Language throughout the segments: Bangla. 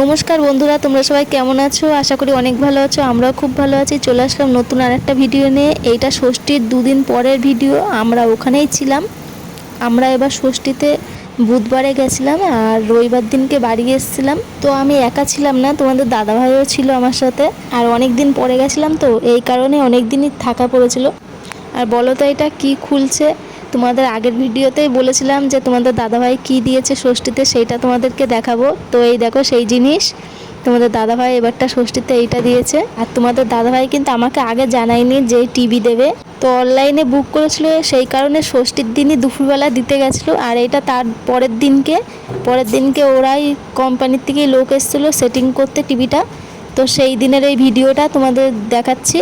নমস্কার বন্ধুরা, তোমরা সবাই কেমন আছো? আশা করি অনেক ভালো আছো, আমরাও খুব ভালো আছি। চলে আসলাম নতুন আর একটা ভিডিও নিয়ে। এইটা ষষ্ঠীর দুদিন পরের ভিডিও, আমরা ওখানেই ছিলাম। আমরা এবার ষষ্ঠীতে বুধবারে গেছিলাম আর রবিবার দিনকে বাড়ি এসেছিলাম। তো আমি একা ছিলাম না, তোমাদের দাদাভাইও ছিল আমার সাথে। আর অনেক দিন পরে গেছিলাম তো, এই কারণে অনেক দিনই থাকা পড়েছিল। আর বলো তো এটা কি খুলছে? তোমাদের আগের ভিডিওতেই বলেছিলাম যে তোমাদের দাদাভাই কি দিয়েছে ষষ্ঠীতে, সেইটা তোমাদেরকে দেখাবো। তো এই দেখো সেই জিনিস, তোমাদের দাদাভাই এবারটা ষষ্ঠীতে এইটা দিয়েছে। আর তোমাদের দাদাভাই কিন্তু আমাকে আগে জানায়নি যে টিভি দেবে। তো অনলাইনে বুক করেছিল, সেই কারণে ষষ্ঠীর দিনই দুপুরবেলা দিতে গেছিল। আর এটা তার পরের দিনকে পরের দিনকে ওরাই কোম্পানির থেকে লোক এসেছিল সেটিং করতে টিভিটা। তো সেই দিনের এই ভিডিওটা তোমাদের দেখাচ্ছি।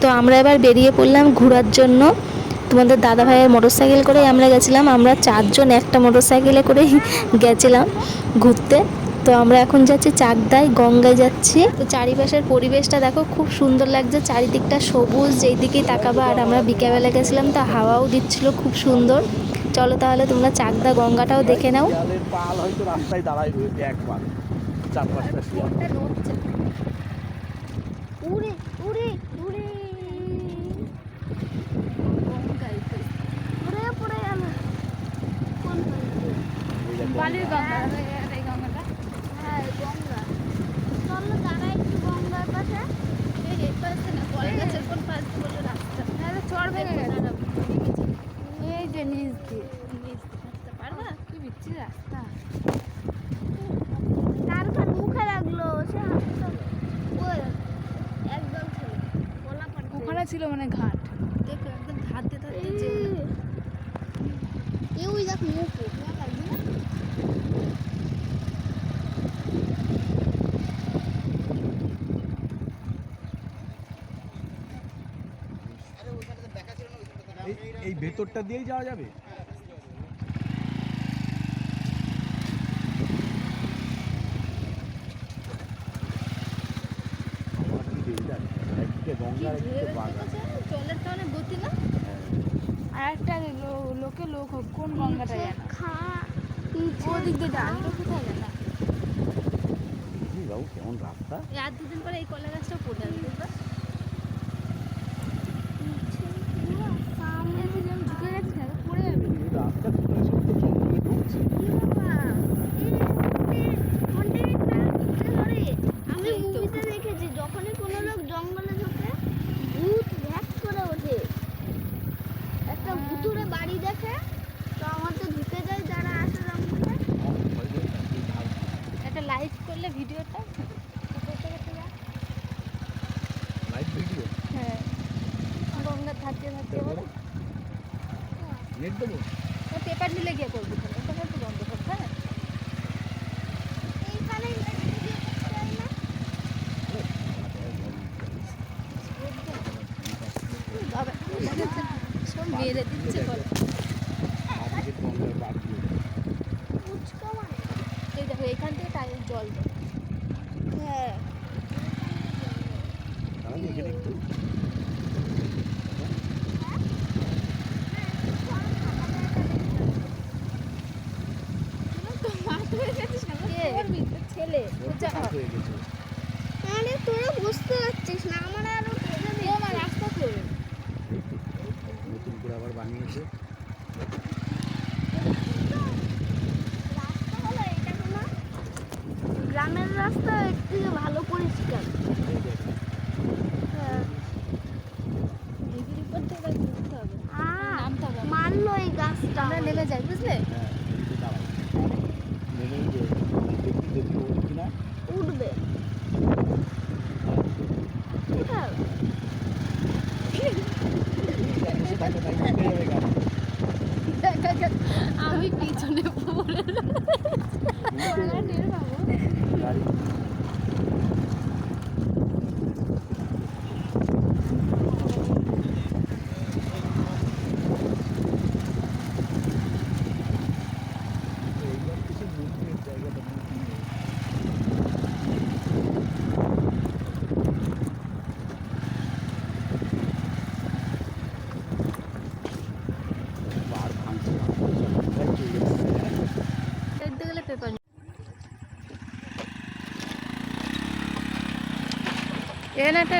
তো আমরা এবার বেরিয়ে পড়লাম ঘোরার জন্য। তোমাদের দাদা ভাইয়ের মোটর সাইকেল করেই আমরা গেছিলাম। আমরা চারজন একটা মোটর সাইকেলে করেই গেছিলাম ঘুরতে। তো আমরা এখন যাচ্ছি চাকদায় গঙ্গায় যাচ্ছি। তো চারিপাশের পরিবেশটা দেখো খুব সুন্দর লাগছে। চারিদিকটা সবুজ যেই দিকেই তাকাবা আর আমরা বিকেলবেলা গেছিলাম তো হাওয়াও দিচ্ছিল খুব সুন্দর। চলো তাহলে তোমরা চাকদা গঙ্গাটাও দেখে নাও। পাল হয়তো রাস্তায় দাঁড়ায় রয়েছে একবার। চার পাঁচটা শিয়াল উড়ে উড়ে উড়ে উড়ে পড়ে গেল কোন বালির গঙ্গা। এই গঙ্গাটা হ্যাঁ গঙ্গা গঙ্গার পাশে না হ্যাঁ চড় ভেঙে এই যে নিচ দিয়ে। নিচ পারবা কি বিচ্ছি রাস্তা। মুখে লাগল সে ওখানে ছিল মানে ঘাট দেখো একদম ধাতে ধাতে যে এই ওই দেখ মুখ লাগবে না এই- এই ভেতরটা দিয়েই যাওয়া যাবে। জলের কারণে গতি না? আর একটা লোকে লোক কোন গঙ্গাটা জানা খা ও দিয়ে যান কোথায় জানা বাবু কেমন রাস্তা? আর দুদিন পরে এই কলা গাছটা পড়ে যাবে দেখবা সামনে এই যে আমি ঢুকে গেছি না পড়ে যাবে এই রাস্তা কোথায় সব তো জঙ্গলে ঢুকছে আমি মুভিতে দেখেছি যখনই কোনো লোক জঙ্গলে ঢোকে ভূত ভ্যাক করে ওঠে একটা ভুতুরে বাড়ি দেখে তো আমাদের ঢুকে যায় যারা আসে জঙ্গলে আমার ভয় করে না, এই ঢাল। একটা লাইভ করলে ভিডিওটা লাইভ ভিডিও হ্যাঁ গঙ্গার ধারতে ধারতে বলো দেবো? পেপার মিলে গিয়ে করবি। ওখানে একটু বন্ধ কর হ্যাঁ? হয় সব মেরে দিচ্ছে বল। মানে? এই দেখো এখান থেকে টাইম জল দেয়। হ্যাঁ তাহলে এখানে একটু ছেলে বড্ড কাজ হয়ে। গেছে। আরে তোরা বুঝতে পারছিস না আমার আরও। আমার রাস্তা করে। নতুন করে আবার বানিয়েছে। রাস্তা হলো এটা কোনো? গ্রামের রাস্তা একটু ভালো পরিষ্কার। এই হ্যাঁ। মারলো এই গাছটা আমরা নেমে যাই বুঝলে হ্যাঁ এই যে দাঁড়াও নেমেই যে দেখি দেখি ওর কিনা উঠবে কোথায়? এসে থাকবে তাই উঠে যাবে গাড়ি আমি পিছনে পড়ে উল্টে যাবে। গাড়ি এখানে একটা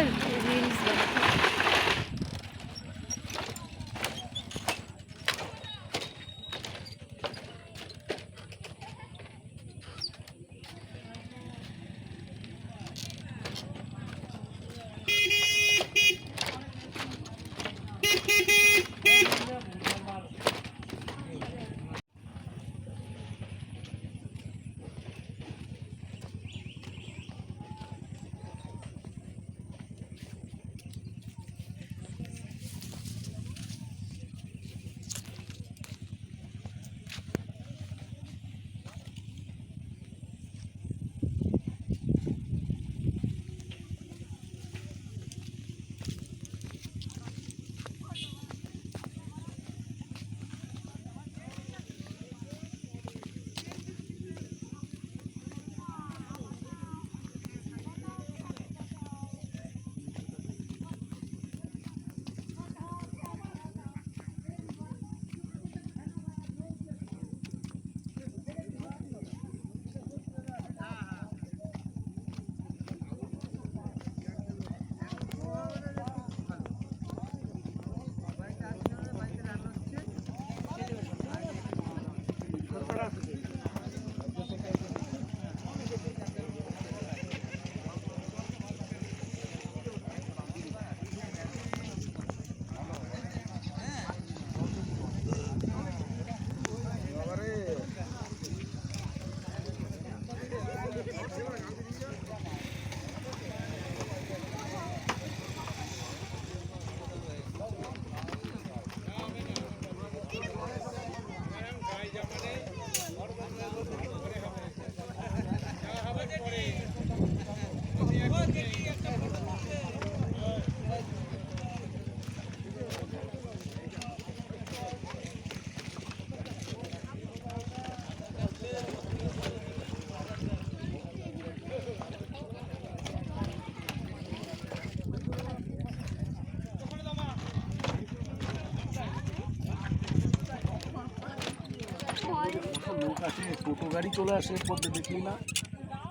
টোটো গাড়ি চলে আসে পথে দেখলি না।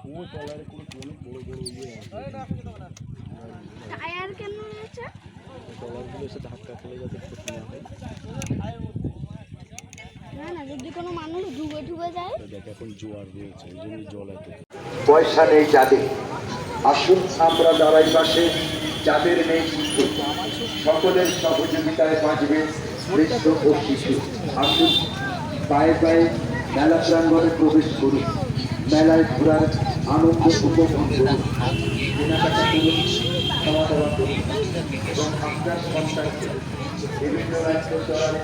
ও ট্রলারে করে অনেক বড় বড় ইয়ে আছে টায়ার কেন রয়েছে? ট্রলারগুলো এসে ধাক্কা খেলে যাতে ক্ষতি না হয় না না যদি কোনো মানুষ ডুবে ডুবে যায়? দেখ এখন জোয়ার রয়েছে এই জন্য জল এত। পয়সা নেই যাদের। আসুন আমরা দাঁড়াই পাশে যাদের নেই কিছু সকলের সহযোগিতায় বাঁচবে বৃদ্ধ ও শিশু। আসুন পায়ে পায়ে মেলা প্রাঙ্গণে প্রবেশ করুন। মেলায় ঘোরার আনন্দ উপভোগ করুন। করুন এবং আপনার সন্তানকে বিভিন্ন রাজ্য চলার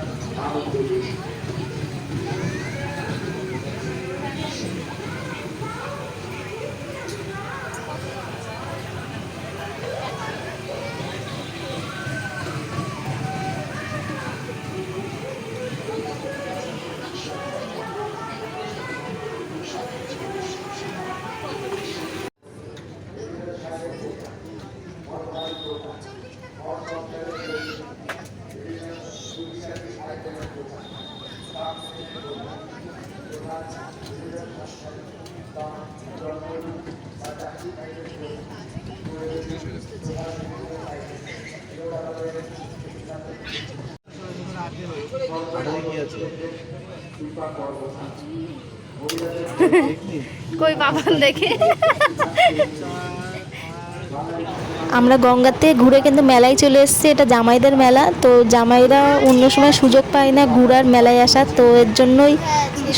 আনন্দ দিন। কই বাবান দেখে? আমরা গঙ্গাতে ঘুরে কিন্তু মেলায় চলে এসেছি, এটা জামাইদের মেলা। তো জামাইরা অন্য সময় সুযোগ পায় না ঘুরার মেলায় আসার, তো এর জন্যই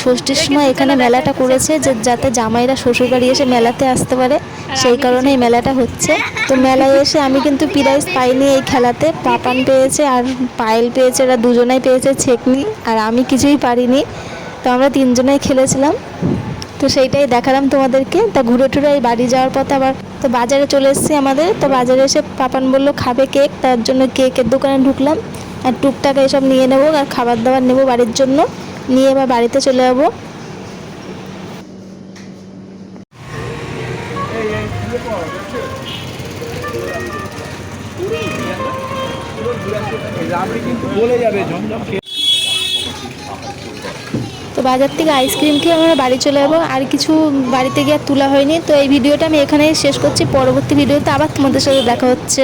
ষষ্ঠীর সময় এখানে মেলাটা করেছে যে যাতে জামাইরা শ্বশুরবাড়ি এসে মেলাতে আসতে পারে, সেই কারণে এই মেলাটা হচ্ছে। তো মেলায় এসে আমি কিন্তু প্রাইজ পাইনি এই খেলাতে, পাপান পেয়েছে আর পায়েল পেয়েছে এরা দুজনাই পেয়েছে ছেকনি, আর আমি কিছুই পারিনি। তো আমরা তিনজনাই খেলেছিলাম। তো সেইটাই দেখালাম তোমাদেরকে। তা ঘুরে টুরে এই বাড়ি যাওয়ার পথে আবার তো বাজারে চলে এসেছি আমাদের। তো বাজারে এসে পাপান বলল, খাবে কেক? তার জন্য কেকের দোকানে ঢুকলাম। আর টুকটাক এসব নিয়ে নেব আর খাবার দাবার নেব বাড়ির জন্য। নিয়ে এবার বাড়িতে চলে যাব। বলে যাবে, ঝমঝম বাজার থেকে আইসক্রিম খেয়ে আমরা বাড়ি চলে যাব। আর কিছু বাড়িতে গিয়ে তোলা হয়নি। তো এই ভিডিওটা আমি এখানেই শেষ করছি। পরবর্তী ভিডিওতে আবার তোমাদের সাথে দেখা হচ্ছে।